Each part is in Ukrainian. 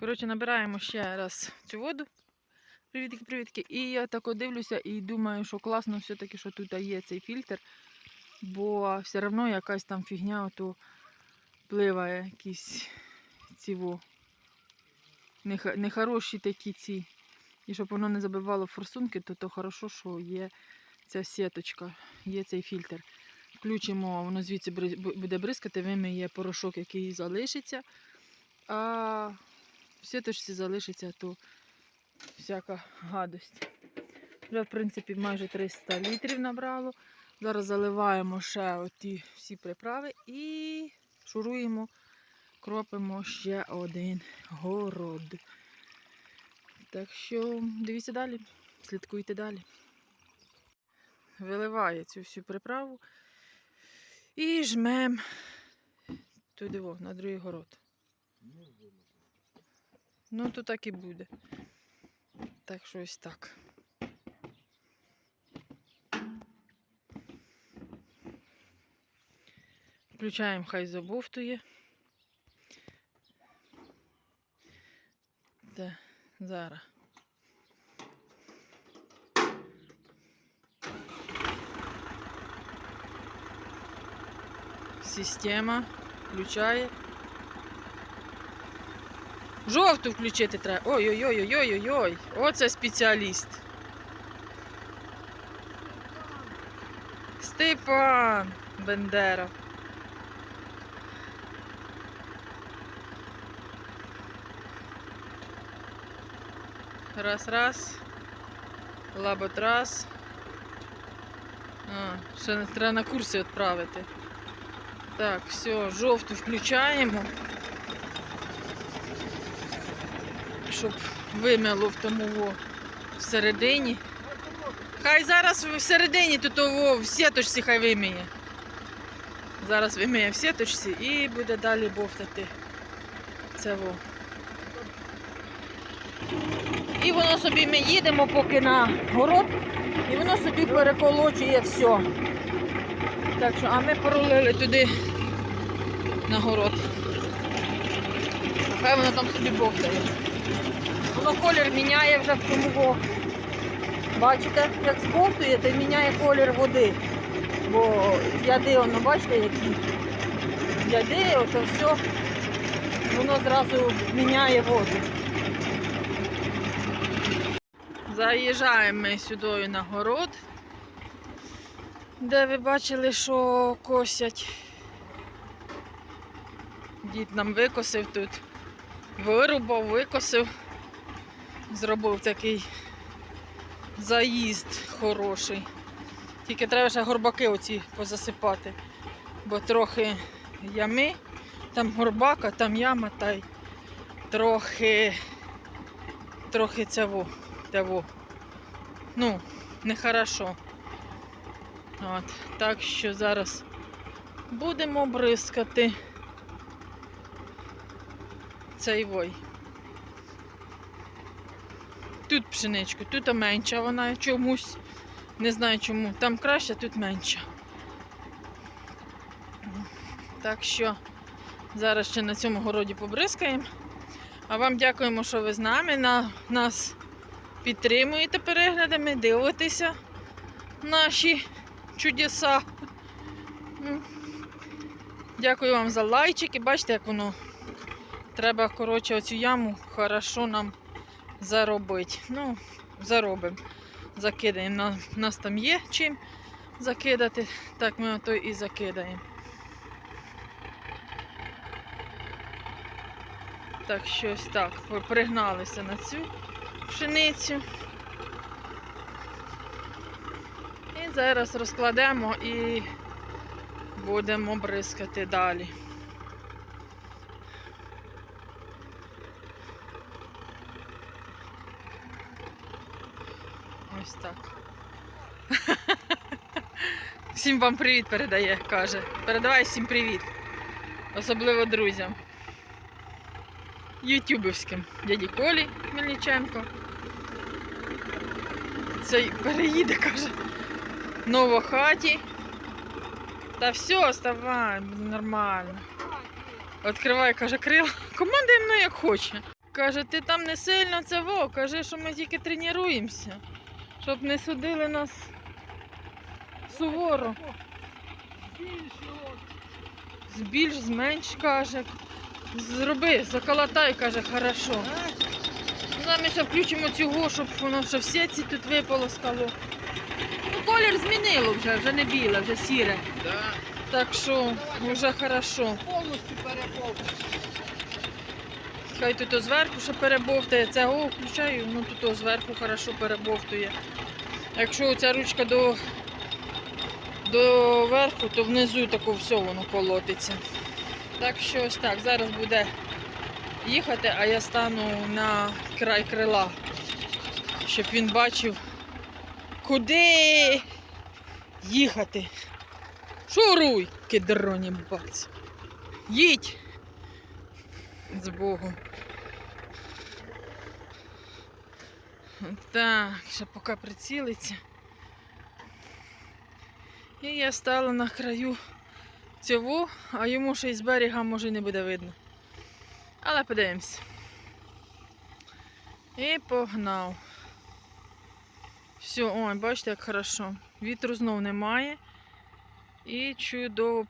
Коротше, набираємо ще раз цю воду. Привітки, привітки. І я так дивлюся і думаю, що класно все-таки, що тут є цей фільтр, бо все одно якась там фігня ото пливає, якісь ці во, нехороші такі ці. І щоб воно не забивало форсунки, то, то хорошо, що є ця сіточка, є цей фільтр. Включимо, воно звідси буде бризкати, вимиє порошок, який залишиться. А в сіточці залишиться то всяка гадость. Вже, в принципі, майже 300 літрів набрало. Зараз заливаємо ще оті всі приправи і шуруємо, кропимо ще один город. Так що дивіться далі, слідкуйте далі. Виливає цю всю приправу і жмем туди на другий город. Ну, то так і буде. Так що ось так. Включаємо, хай забовтує. Та, зараз. Система включає. Жовту включити треба. Ой-ой-ой-ой-ой-ой. Оце спеціаліст. Степан Бендера. Раз, раз. Лаботрас. А, ще треба на курси відправити. Так, все, жовту включаємо. Щоб вимило в тому всередині. Хай зараз всередині тут во, в сіточці хай вимиє. Зараз вимиє в сіточці і буде далі бовтати це во. І воно собі ми їдемо поки на город, і воно собі переколочує все. Так що, а ми порулили туди на город. Хай воно там собі бовтає. Воно колір міняє вже в цьому во. Бачите, як збовтує, то міняє колір води. Бо яди, воно, бачите, які яди, ото все, воно зразу міняє воду. Заїжджаємо ми сюди на город, де ви бачили, що косять. Дід нам викосив тут, вирубав, викосив, зробив такий заїзд хороший. Тільки треба ще горбаки оці позасипати, бо трохи ями, там горбака, там яма, та й трохи, трохи цього, того. Ну, нехорошо. От, так що зараз будемо бризкати цей вой. Тут пшеничку, тут менша вона чомусь. Не знаю чому. Там краще, тут менша. Так що зараз ще на цьому городі побризкаємо. А вам дякуємо, що ви з нами. На, нас підтримуєте переглядами, дивитеся наші чудеса. Ну, Дякую вам за лайчики. Бачите, як воно треба, коротше, оцю яму хорошо нам заробити. Ну, заробимо. Закидаємо. У нас там є чим закидати. Так, ми ото і закидаємо. Так, щось так. Пригналися на цю пшеницю. І зараз розкладемо і будемо бризкати далі. Ось так. Всім вам привіт передає, каже. Передавай всім привіт. Особливо друзям. Ютюбівським. Дяді Колі Мельниченко. Цей переїде, каже. Новохаті. Та все, оставай, нормально. Відкривай, каже, крила. Командує мною як хоче. Каже, ти там не сильно це во, каже, що ми тільки тренуємося, щоб не судили нас суворо. Збільш, зменш, каже. Зроби, заколотай, каже, хорошо. Замість включимо цього, щоб воно ще в сітці тут виполоскало. Ну, колір змінило вже, вже не біле, вже сіре. Так що вже хорошо. Повністю переповнений. Хай тут зверху ще перебовтає. Це о, включаю, ну тут зверху хорошо перебовтує. Якщо ця ручка до, до верху, то внизу тако все воно колотиться. Так що ось так, зараз буде їхати, а я стану на край крила, щоб він бачив, куди їхати. Шуруй, кедроні бац. Їдь з Богом. Так, ще поки прицілиться. І я стала на краю цього, а йому ще й з берега може не буде видно. Але подивимось. І погнав. Все, ой, бачите, як хорошо. Вітру знов немає. І чудово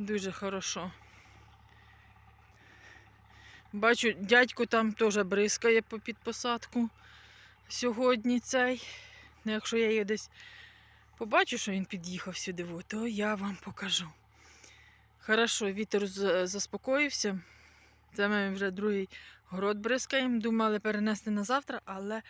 Дуже хорошо. Бачу, дядько там теж бризкає по під посадку сьогодні цей. Ну, якщо я його десь побачу, що він під'їхав сюди, то я вам покажу. Хорошо, вітер заспокоївся. Це ми вже другий город бризкаємо. Думали перенести на завтра, але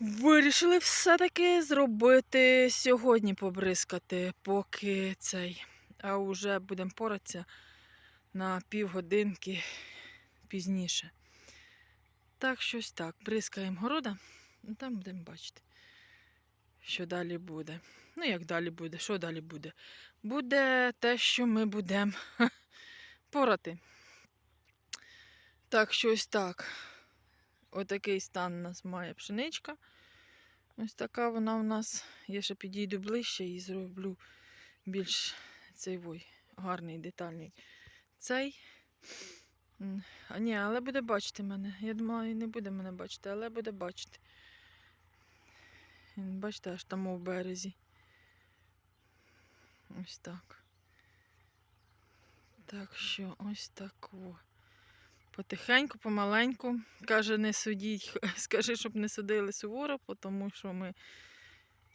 вирішили все-таки зробити сьогодні побризкати, поки цей. А вже будемо поратися на півгодинки пізніше. Так, щось так. Бризкаємо города, і там будемо бачити, що далі буде. Ну, як далі буде, що далі буде? Буде те, що ми будемо порати. Так, щось так. Отакий стан у нас має пшеничка. Ось така вона у нас. Я ще підійду ближче і зроблю більш цей вой, гарний, детальний. Цей. А ні, але буде бачити мене. Я думала, він не буде мене бачити, але буде бачити. Він, бачите, аж там у березі. Ось так. Так що ось так. О. Потихеньку, помаленьку. Каже, не судіть, скажи, щоб не судили суворо, тому що ми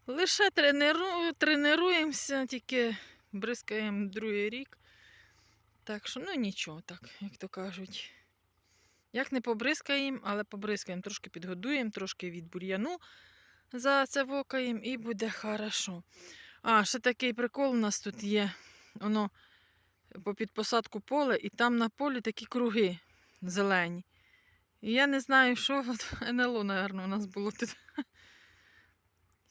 лише трениру... тренуємося, тільки бризкаємо другий рік. Так що, ну нічого, так, як то кажуть. Як не побризкаємо, але побризкаємо, трошки підгодуємо, трошки від бур'яну зацевокаємо і буде хорошо. А, ще такий прикол у нас тут є. Воно попід посадку поле, і там на полі такі круги зелені. І я не знаю, що НЛО, напевно, у нас було тут.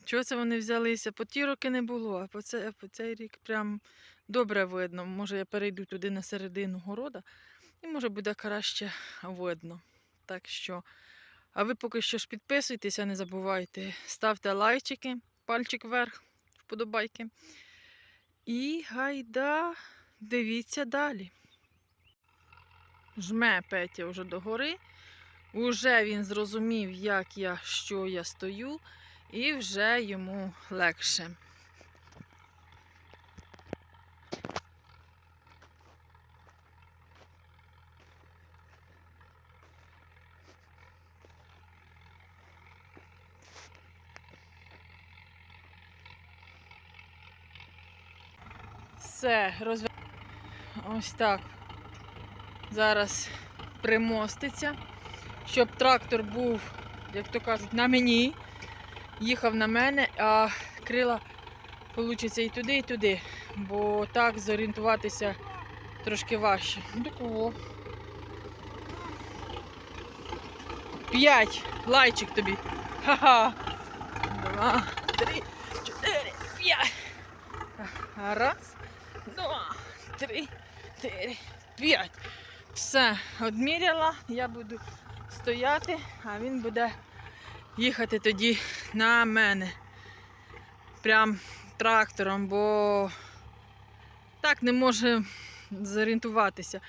Чого це вони взялися? По ті роки не було, а по, це, по цей рік прям добре видно. Може, я перейду туди на середину города, і може буде краще видно. Так що, а ви поки що ж підписуйтеся, не забувайте, ставте лайчики, пальчик вверх, вподобайки. І гайда, дивіться далі. Жме Петя вже до гори. Уже він зрозумів, як я, що я стою, і вже йому легше. Все, розв... Ось так. Зараз примоститься, щоб трактор був, як то кажуть, на мені. Їхав на мене, а крила получиться і туди, і туди. Бо так зорієнтуватися трошки важче. Ну, такого. П'ять. Лайчик тобі. Ха-ха. Два, три, чотири, п'ять. Раз, два, три, чотири, п'ять. Все, одміряла, я буду стояти, а він буде їхати тоді на мене. Прям трактором, бо так не може зорієнтуватися.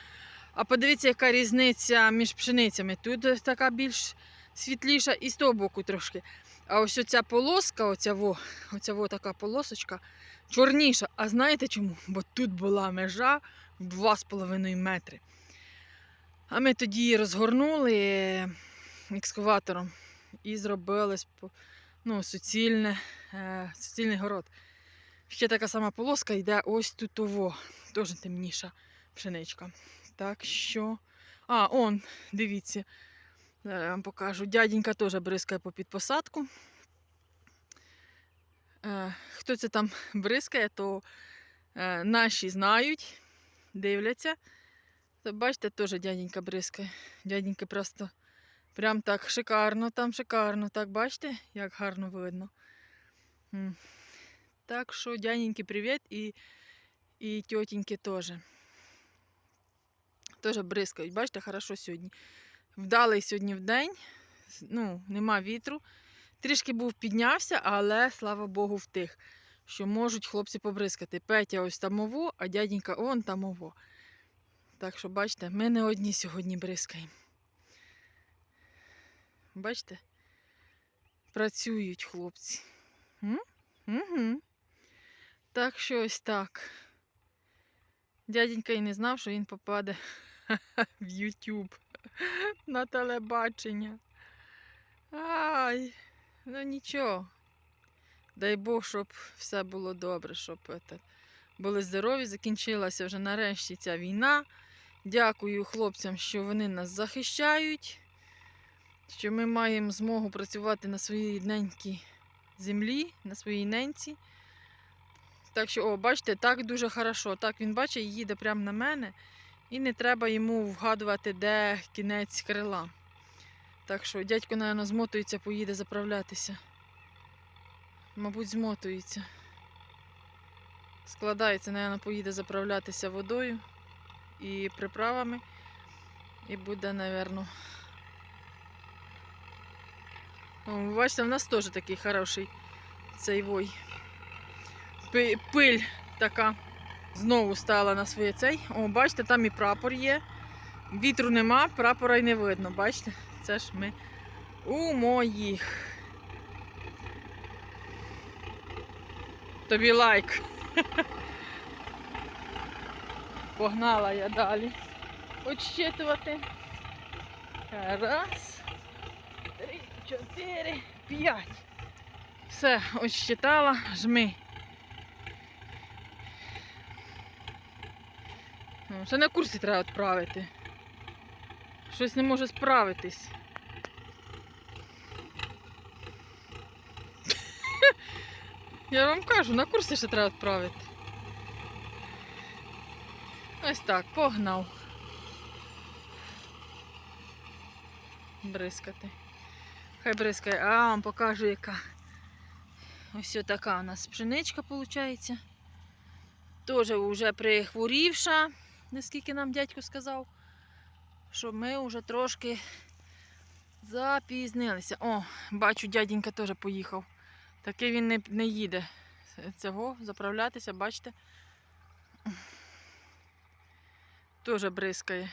А подивіться, яка різниця між пшеницями. Тут така більш світліша і з того боку трошки. А ось оця полоска, оця во, оця во така полосочка, чорніша. А знаєте чому? Бо тут була межа в 2,5 метри. А ми тоді розгорнули екскаватором і зробили ну, суцільне, е, суцільний город. Ще така сама полоска йде ось тут ово, теж темніша пшеничка. Так що. А, он, дивіться. Зараз я вам покажу. Дяденька теж бризкає по підпосадку. Е, хто це там бризкає, то е, наші знають, дивляться. Бачите, теж дяденька бризкає. Дяденька просто прям так шикарно, там шикарно. Так, бачите, як гарно видно. Так що, дяденьки, привіт і, і тьотеньки теж. Теж бризкають. Бачите, хорошо сьогодні. Вдалий сьогодні в день. Ну, нема вітру. Трішки був піднявся, але слава Богу, втих, що можуть хлопці побризкати. Петя ось тамово, а дяденька он тамово. Так що, бачите, ми не одні сьогодні бризкаємо. Бачите? Працюють хлопці. Угу. Так що ось так. Дяденька і не знав, що він попаде в YouTube на телебачення. Ай, ну нічого. Дай Бог, щоб все було добре, щоб это, були здорові. Закінчилася вже нарешті ця війна. Дякую хлопцям, що вони нас захищають, що ми маємо змогу працювати на своїй рідненькій землі, на своїй ненці. Так що, о, бачите, так дуже хорошо. Так він бачить і їде прямо на мене. І не треба йому вгадувати, де кінець крила. Так що дядько, напевно, змотується, поїде заправлятися. Мабуть, змотується. Складається, напевно, поїде заправлятися водою і приправами. І буде, напевно. Бачите, в нас теж такий хороший цей вой. Пиль така знову стала на своє цей. О, бачите, там і прапор є. Вітру нема, прапора й не видно. Бачите? Це ж ми у моїх. Тобі лайк. Погнала я далі. Очитувати. Раз, чотири, п'ять. Все, очитала, жми. Ну, Ще на курсі треба відправити. Щось не може справитись. Я вам кажу, на курсі ще треба відправити. Ось так, погнав. Бризкати. Хай бризкає. А, вам покажу, яка. Ось така у нас пшеничка виходить. Теж вже прихворівша, наскільки нам дядько сказав, що ми вже трошки запізнилися. О, бачу, дяденька теж поїхав. Таки він не, не їде цього заправлятися, бачите? Теж бризкає.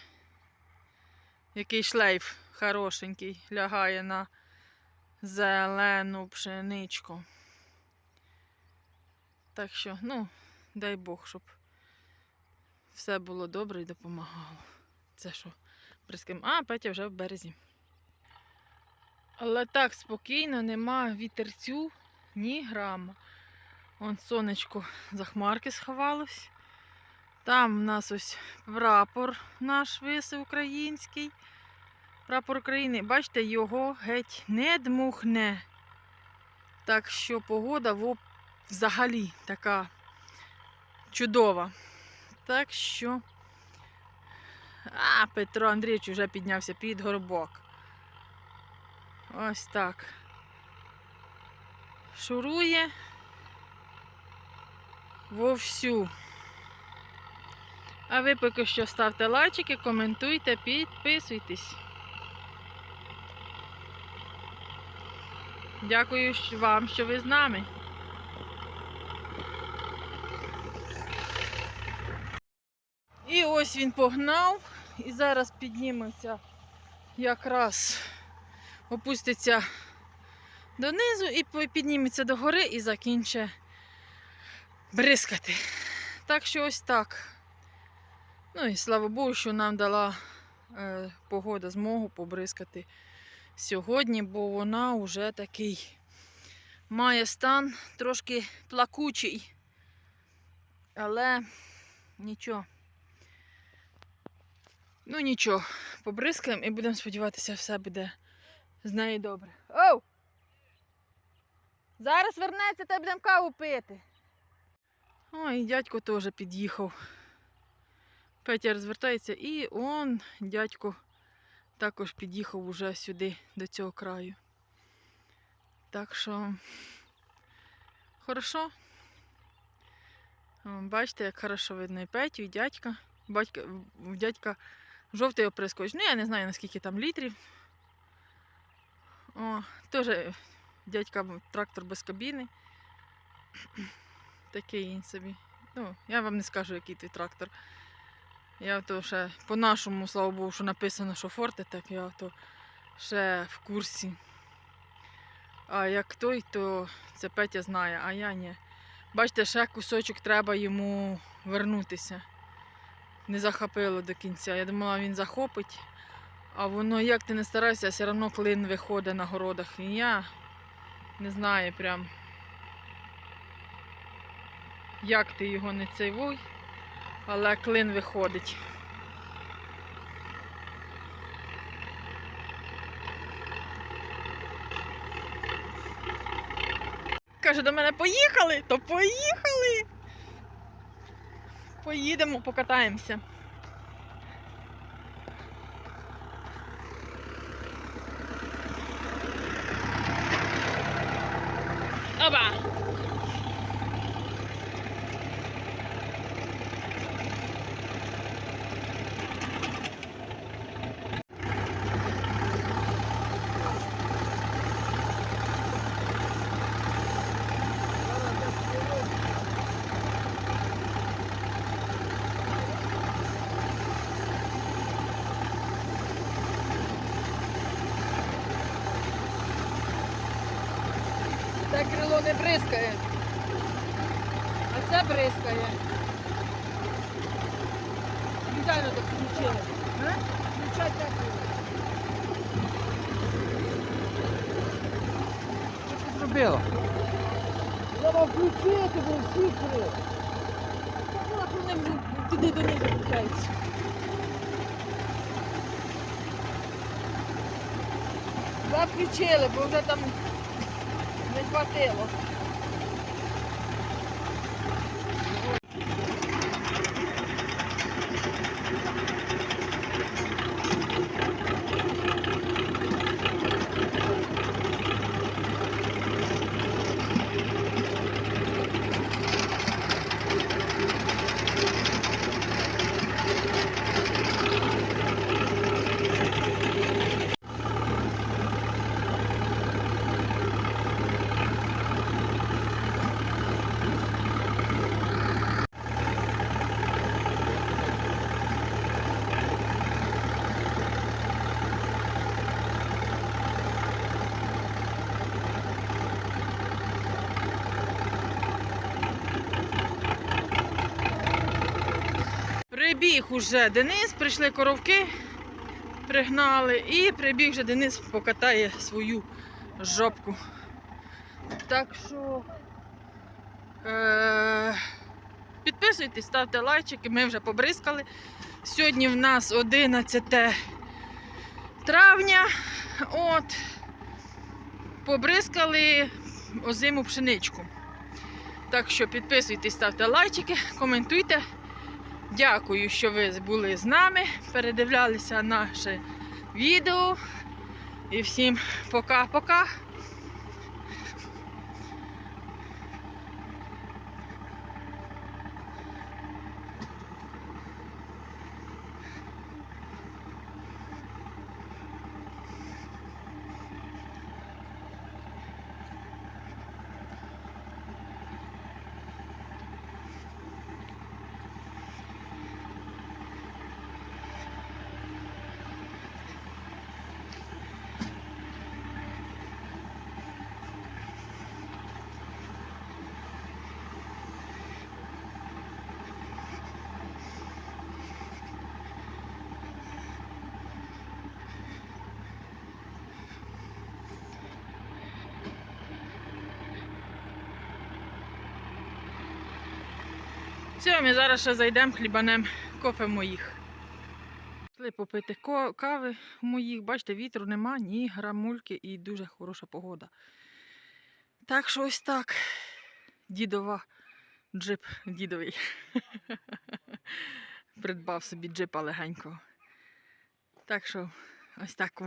Який шлейф хорошенький лягає на зелену пшеничку. Так що, ну, дай Бог, щоб все було добре і допомагало. Це що, бризкаємо. А, Петя вже в березі. Але так спокійно, нема вітерцю ні грама. Вон сонечко за хмарки сховалось. Там в нас ось прапор наш висив український. Прапор України. Бачите, його геть не дмухне. Так що погода взагалі така чудова. Так що. А, Петро Андрійович вже піднявся під горбок. Ось так. Шурує вовсю. А ви поки що ставте лайчики, коментуйте, підписуйтесь. Дякую вам, що ви з нами. І ось він погнав і зараз підніметься якраз опуститься донизу і підніметься до гори і закінчить бризкати. Так що ось так. Ну і слава Богу, що нам дала е, погода змогу побризкати сьогодні, бо вона вже такий має стан трошки плакучий. Але нічого. Ну нічого, побризкаємо і будемо сподіватися, все буде з нею добре. Оу! Зараз вернеться та будемо каву пити. Ой, дядько теж під'їхав. Петя розвертається і он, дядько, також під'їхав уже сюди, до цього краю. Так що хорошо. Бачите, як хорошо видно і Петю, і дядька. Батька, дядька жовтий оприскувач. Ну, я не знаю, наскільки там літрів. О, теж дядька трактор без кабіни. Такий він собі. Ну, я вам не скажу, який той трактор. Я то ще по-нашому, слава Богу, що написано, що форте, так я то ще в курсі. А як той, то це Петя знає, а я ні. Бачите, ще кусочок треба йому вернутися. Не захопило до кінця. Я думала, він захопить. А воно, як ти не старайся, все одно клин виходить на городах. І я не знаю прям, як ти його не цейвуй, але клин виходить. Каже до мене, поїхали, то поїхали. Поїдемо, покатаємося. Оба! Крило не бризкає. А це бризкає. Спеціально так включили. А? Включай так. Що ти зробила? Треба включити, бо всі крили. Вони туди донизу включаються. Два включили, бо вже там не Прибіг уже Денис, прийшли коровки, пригнали і прибіг вже Денис покатає свою жопку. Так що е- підписуйтесь, ставте лайчики, ми вже побризкали. Сьогодні в нас 11 травня. От, побризкали озиму пшеничку. Так що підписуйтесь, ставте лайчики, коментуйте. Дякую, що ви були з нами, передивлялися наше відео. І всім пока-пока. Все, ми зараз ще зайдемо хлібанем кофе моїх. Пішли попити кави моїх. Бачите, вітру нема, ні грамульки і дуже хороша погода. Так що ось так. Дідова джип дідовий. Придбав собі джипа легенького. Так що ось так.